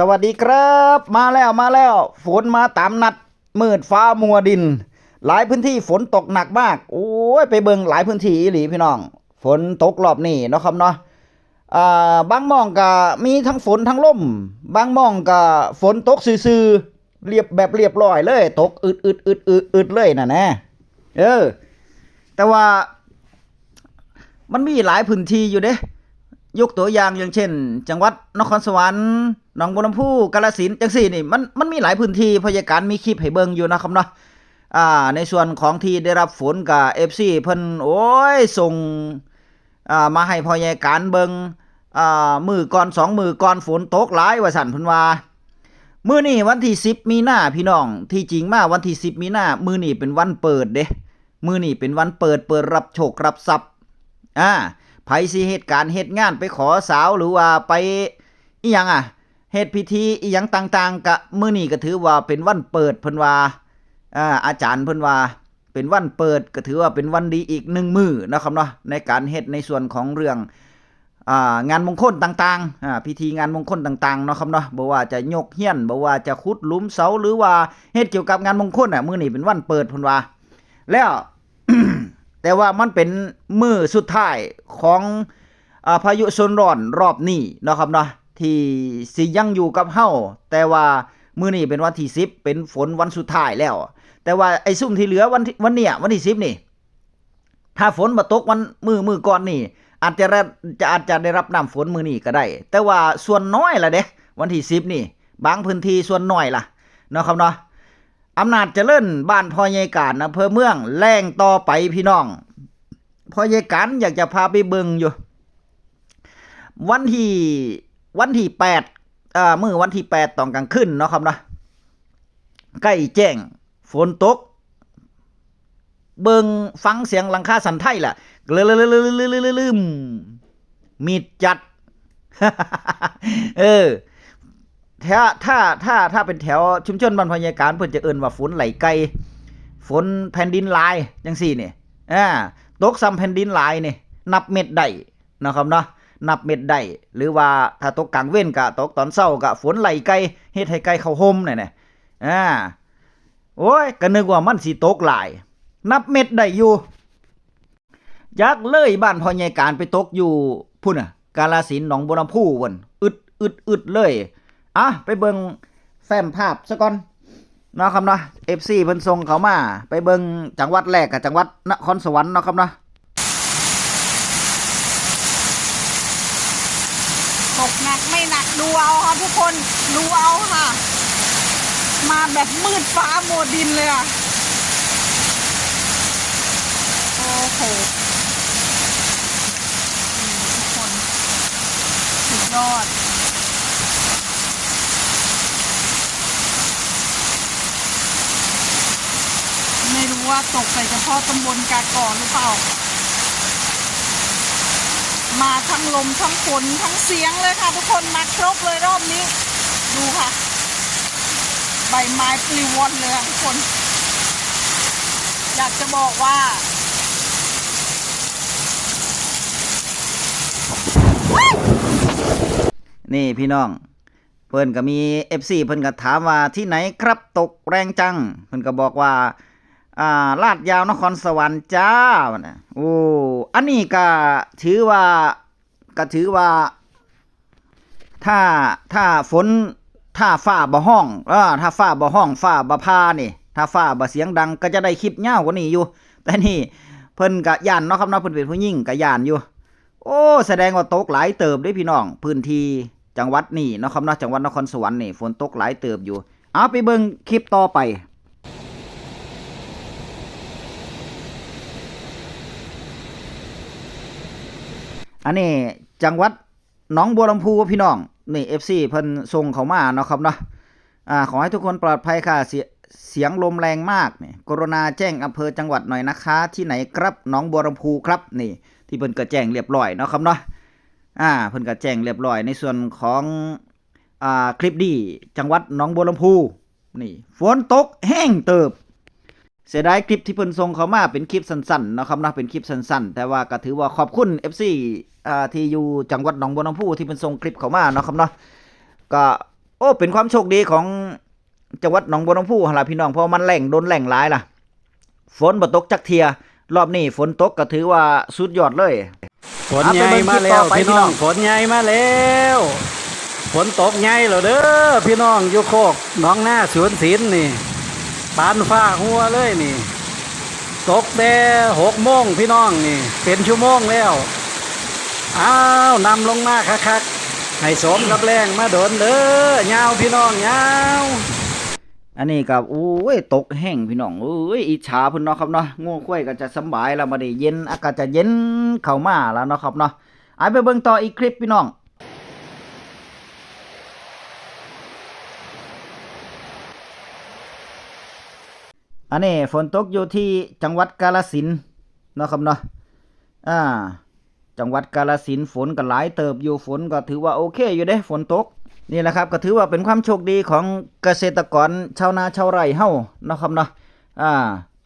สวัสดีครับ มาแล้วมาแล้ว ฝนมาตามนัดมืดฟ้ามัวดิน หลายพื้นที่ฝนตกหนักมาก โอ้ยไปเบิงหลายพื้นที่หลีพี่น้อง ฝนตกรอบนี้เนาะครับเนาะอ่าบางมองก็มีทั้งฝนทั้งลมบางมองก็ฝนตกซื่อๆเรียบแบบเรียบร้อยเลย ตกอึดอึดอึดอึดอึดเลยน่ะนะเออ แต่ว่ามันมีหลายพื้นที่อยู่เด้ ยกตัวอย่างอย่างเช่น จังหวัดนครสวรรค์หนองบัวลำพูกาฬสินธุ์จังซี่นี่มันมันมีหลายพื้นที่พยาการมีคลิปให้เบิ่งอยู่นะครับเนาะอ่าในส่วนของที่ได้รับฝนกับ FC เพิ่นโอ้ยส่งอ่ามาให้พยาการเบิ่งอ่ามือก่อนสองมือก่อนฝนตกหลายว่าสั่นเพิ่นว่ามื้อนี้วันที่10มีนาพี่น้อง ที่จริงมาวันที่10มีนามื้อนี้เป็นวันเปิดเด้มื้อนี้เป็นวันเปิดเปิดรับโชครับทรัพย์อ่า ไผสิเหตุการณ์เหตุงานไปขอสาวหรือว่าไปอีหยังอะเฮ็ดพิธีอีหยังต่างๆกะมื้อนี้ก็ถือว่าเป็นวันเปิดเพิ่นว่าอ่าอาจารย์เพิ่นว่าเป็นวันเปิดก็ถือว่าเป็นวันดีอีกหนึ่งมื้อนะครับเนาะในการเฮ็ดในส่วนของเรื่องอ่างานมงคลต่างๆอ่าพิธีงานมงคลต่างๆเนาะครับเนาะบ่ว่าจะยกเฮียนบ่ว่าจะขุดหลุมเสาหรือว่าเฮ็ดเกี่ยวกับงานมงคลอะมื้อนี้เป็นวันเปิดเพิ่นว่าแล้ว แต่ว่ามันเป็นมือสุดท้ายของอพายุโซนร้อนรอบนี้เนาะครับเนาะที่สิยังอยู่กับเฮาแต่ว่ามื้อนี้เป็นวันที่10เป็นฝนวันสุดท้ายแล้ว แต่ว่าไอ้ซุ่มที่เหลือวันวันเนี้ยวันที่10นี่ ถ้าฝนมาตกวันมือมือก่อนนี่ อาจจะจะอาจจะได้รับน้ำฝนมือนี้ก็ได้ แต่ว่าส่วนน้อยล่ะเด้วันที่10นี่ บางพื้นที่ส่วนน้อยล่ะเนาะครับเนาะ อำนาจเจริญบ้านพ่อใหญ่การอำเภอเมืองแรงต่อไปพี่น้องพ่อใหญ่การอยากจะพาไปเบิงอยู่ วันที่วันที่แปดอ่ามื่อวันที่แปดตอนกลางคืนเนาะครับนะใกล้แจ้งฝนตก เบิงฟังเสียงลังคาสันไทยล่ะลืมลืมมีดจัด เออ ถ้าถ้าถ้าถ้าเป็นแถวชุมชนบ้านพญาการเพิ่นจะเอิ้นว่าฝนไหลไกลฝนแผ่นดินลายจังซี่นี่อ่าตกซ้ำแผ่นดินลายนี่นับเม็ดได้นะครับเนาะนับเม็ดได้หรือว่าถ้าตกกลางเว้นกะตกตอนเช้ากะฝนไหลไกลเฮ็ดให้ไกลเข้าห่มนี่นน่ะอ่าโอ้ยก็นึกว่ามันสิตกหลาย นับเม็ดได้อยู่ยักเลยบ้านพ่อใหญ่การไปตกอยู่พุ่นน่ะ กาลสินหนองบัวลำพูพุ่นอึดอึดอึดเลย อะไปเบิงแฟ้มภาพซะก่อนเนาะครับเนาะ FC เพิ่นส่งเขามา ไปเบิงจังหวัดแรกกับจังหวัดนครสวรรค์เนาะครับเนาะตกหนักไม่หนักดูเอาค่ะทุกคนดูเอาค่ะ มาแบบมืดฟ้ามัวดินเลยอะโอ้โหทุกคนสุดยอด ไม่รู้ว่าตกใส่เฉพาะตำบลกาก่อนหรือเปล่า มาทั้งลมทั้งฝนทั้งเสียงเลยค่ะ ทุกคนมาครบเลยรอบนี้ ดูค่ะ ใบไม้ปลิวว่อนเลยทุกคน อยากจะบอกว่านี่พี่น้อง เพิ่นก็มี FC เพิ่นก็ถามว่าที่ไหนครับตกแรงจัง เพิ่นก็บอกว่า อ่าลาดยาวนครสวรรค์จ้าโอ้อันนี้ก็ถือว่าก็ถือว่า ถ้าถ้าฝนถ้าฟ้าบ่ห้องเออถ้าฟ้าบ่ห้องฟ้าบ่พานี่ ถ้าฟ้าบ่เสียงดังก็จะได้คลิปยาวกว่านี้อยู่ แต่นี่เพิ่นก็ย่านเนาะครับเนาะเพิ่นเป็นผู้หญิงก็ย่านอยู่ โอ้ แสดงว่าตกหลายเติบเด้พี่น้อง พื้นที่จังหวัดนี่เนาะครับเนาะจังหวัดนครสวรรค์นี่ฝนตกหลายเติบอยู่ เอาไปเบิ่งคลิปต่อไป อันนี้จังหวัดหนองบัวลำพูพี่น้องนี่ FC เพิ่นส่งเขามาเนาะครับเนาะอ่าขอให้ทุกคนปลอดภัยค่ะเสียเสียงลมแรงมากนี่กรุณาแจ้งอำเภอจังหวัดหน่อยนะคะ ที่ไหนครับหนองบัวลำพูครับนี่ ที่เพิ่นก็แจ้งเรียบร้อยเนาะครับเนาะอ่าเพิ่นก็แจ้งเรียบร้อยในส่วนของอ่าคลิปดีจังหวัดหนองบัวลำพูนี่ ฝนตกแห้งเติบ เสียดายคลิปที่เพิ่นส่งเขามาเป็นคลิปสั้นๆเนาะครับเนาะเป็นคลิปสั้นๆ แต่ว่าก็ถือว่าขอบคุณ FC อ่าที่อยู่จังหวัดหนองบัวลำพูที่เพิ่นส่งคลิปเขามาเนาะครับเนาะก็โอ้เป็นความโชคดีของจังหวัดหนองบัวลำพูหั่นล่ะพี่น้องเพราะมันแหล่งโดนแหล่งหลายล่ะ ฝนบ่ตกจักเทีย รอบนี้ฝนตกก็ถือว่าสุดยอดเลย ฝนใหญ่มาแล้วเอาไปเบิ่งคลิปต่อไปพี่พี่น้น้อองงฝนใหญ่มาแล้วฝนตกใหญ่แล้วเด้อพี่น้องอยู่โคกหน้องหน้าสวนศิลป์นี่ ปานฟ้าหัวเลยนี่ ตกแต่หกโมงพี่น้องนี่ เป็นชั่วโมงแล้วอ้าวนำลงมาคักๆให้สมกับแรงมาโดนเด้อยาวพี่น้องยาวอันนี้กับโอ้ยตกแห้งพี่น้องเอ้ยอิจฉาพิ่นเนาะครับเนาะงูควายก็จะสบายแล้วมาด้เย็นอากาศจะเย็นเข้ามาแล้วเนาะครับเนาะเอไปเบิ่งต่ออีกคลิปพี่น้อง อันนี้ฝนตกอยู่ที่จังหวัดกาฬสินเนาะครับเนาะอ่า จังหวัดกาฬสินฝนก็หลายเติบอยู่ฝนก็ถือว่าโอเคอยู่เด้ฝนตกนี่แหละครับก็ถือว่าเป็นความโชคดีของเกษตรกรชาวนาชาวไร่เฮาเนาะครับเนาะอ่า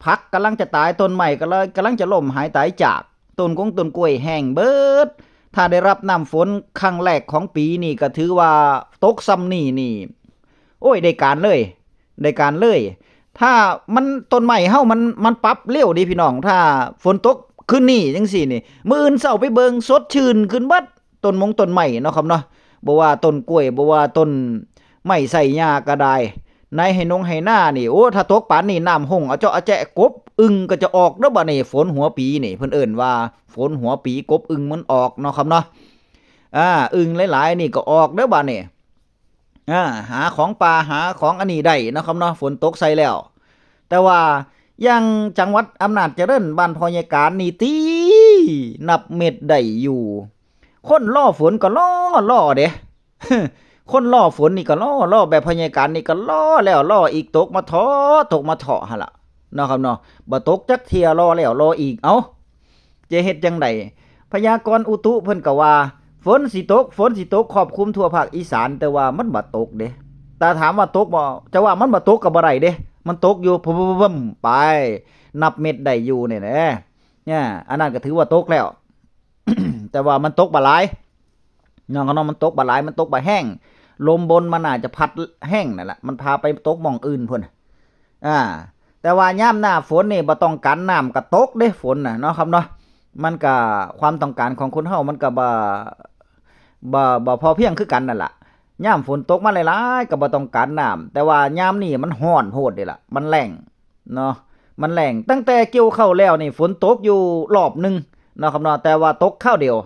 พักกำลังจะตายต้นใหม่ก็เลยกำลังจะล่มหายตายจากต้นกงต้นกล้วยแห้งเบิด ถ้าได้รับน้ำฝนครั้งแรกของปีนี่ก็ถือว่าตกซ้ำนี่นี่ โอ้ยได้การเลยได้การเลย ถ้ามันต้นใหม่เฮามันมันปรับเร็วดีพี่น้อง ถ้าฝนตกขึ้นนี่จังซี่นี่มื้ออื่นเช้าไปเบิงสดชื่นขึ้นเบัดต้นมงต้นใหม่เนาะครับเนาะบ่ว่าต้นกล้วยบ่ว่าต้นไม้ใส่หญ้าก็ได้ในให้นงให้หน้านี่โอ้ถ้าตกปานนี้น้ำหงเอาเจาะเอาแจะกบ อึงก็จะออกเด้อบัดนี้ฝนหัวปีนี่เพิ่นเอิ้นว่าฝนหัวปีกบอึงมันออกเนาะครับเนาะอ่าอึงหลายๆนี่ก็ออกเด้อบัดนี้ อ่าหาของป่าหาของอันนี้ได้นะครับเนาะฝนตกใส่แล้ว แต่ว่ายังจังหวัดอำนาจเจริญบ้านพอยายการนี่ตีนับเม็ดได้อยู่ คนล่อฝนก็ล่อล่อเด้คนล่อฝนนี่ก็ล่อล่อแบบพยายการนี่ก็ล่อแล้วล่ออีกตกมาทอตกมาเถาะหั่นล่ะนะครับเนาะบ่ตกจักเทียรอแล้วรออีกเอ้าจะเฮ็ดจังไดพยากรณ์อุตุเพิ่นก็ว่า ฝนสิตก ฝนสิตกครอบคลุมทั่วภาคอีสาน แต่ว่ามันบ่ตกเด้แต่ถามว่าตกบ่จะว่ามันบ่ตกก็บ่ได้เด้ มันตกอยู่พุ่มๆไป นับเม็ดได้อยู่เนี่ยนะเนี่ยอันนั้นก็ถือว่าตกแล้ว แต่ว่ามันตกบ่หลายน้องก็น้องมันตกบ่หลาย มันตกบ่แห้ง ลมบนมันอาจจะพัดแห้งนั่นแหละ มันพาไปตกมองอื่นพุ่นอ่า แต่ว่าย่ามหน้าฝนนี่บ่ต้องการน้ำก็ตกเด้ฝนน่ะเนาะครับเนาะ มันก็ความต้องการของคนเฮามันก็บ่ บ่บ่พอเพียงคือกันนั่นล่ะยามฝนตกมาหลายๆก็บ่ต้องการน้ำแต่ว่ายามนี้มันร้อนโพดเด้ล่ะ มันแรงเนาะมันแรงตั้งแต่เกี่ยวเข้าวแล้วนี่ฝนตกอยู่รอบหนึงเนาะครับเนาะแต่ว่าตกข้าวเดียว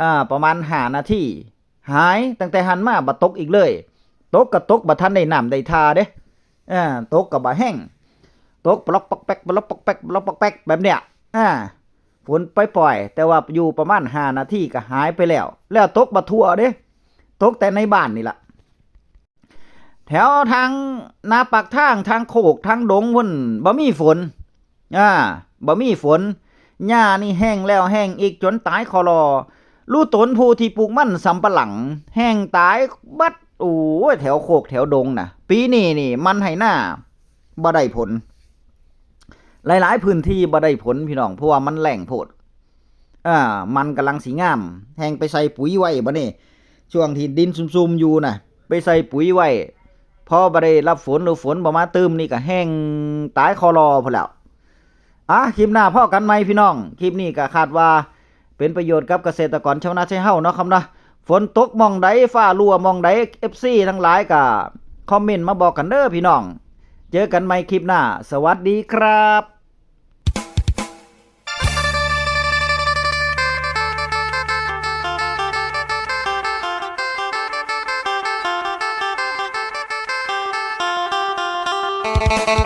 อ่าประมาณ5นาทีหายตั้งแต่หันมาบ่ตกอีกเลย ตกก็ตกบ่ทันได้น้ำได้ทาเด้อ่าตกก็บ่แห้งตกปลอกปอกแป๊กปลอกปอกแป๊กปลอกปอกแป๊กแบบเนี้ยอ่า ฝนปล่อยๆแต่ว่าอยู่ประมาณ5นาทีก็หายไปแล้ว แล้วตกบ่ทั่วเด้ตกแต่ในบ้านนี่ละแถวทางนาปักทางทางโคกทางดงพุ่นบ่มีฝนอ่าบ่มีฝนหญ้านี่แห้งแล้วแห้งอีกจนตายคอรอลู่ตนผู้ที่ปลูกมันสำปะหลัง แห้งตายบัดโอ้แถวโคกแถวดงน่ะ ปีนี้นี่ มันให้หน้าบ่ได้ผล หลาย ๆ พื้นที่บ่ได้ผลพี่น้อง เพราะว่ามันแหล่งโพดอ่ามันกำลังสีงาม แห้งไปใส่ปุ๋ยไว้บ่นี่ช่วงที่ดินซุ่มๆอยู่น่ะ ไปใส่ปุ๋ยไว้พอบ่ได้รับฝนหรือฝนบ่มาเติมนี่ก็แห้งตายคอรอพุ่นแล้วอะคลิปหน้าพ่อกันไหมพี่น้อง คลิปนี้ก็คาดว่าเป็นประโยชน์กับเกษตรกรชาวนาชาวเฮาเนาะครับเนาะฝนตกมองใดฟ้ารั่วมองใด FC ทั้งหลายก็คอมเมนต์มาบอกกันเด้อพี่น้อง เจอกันใหม่คลิปหน้า สวัสดีครับ you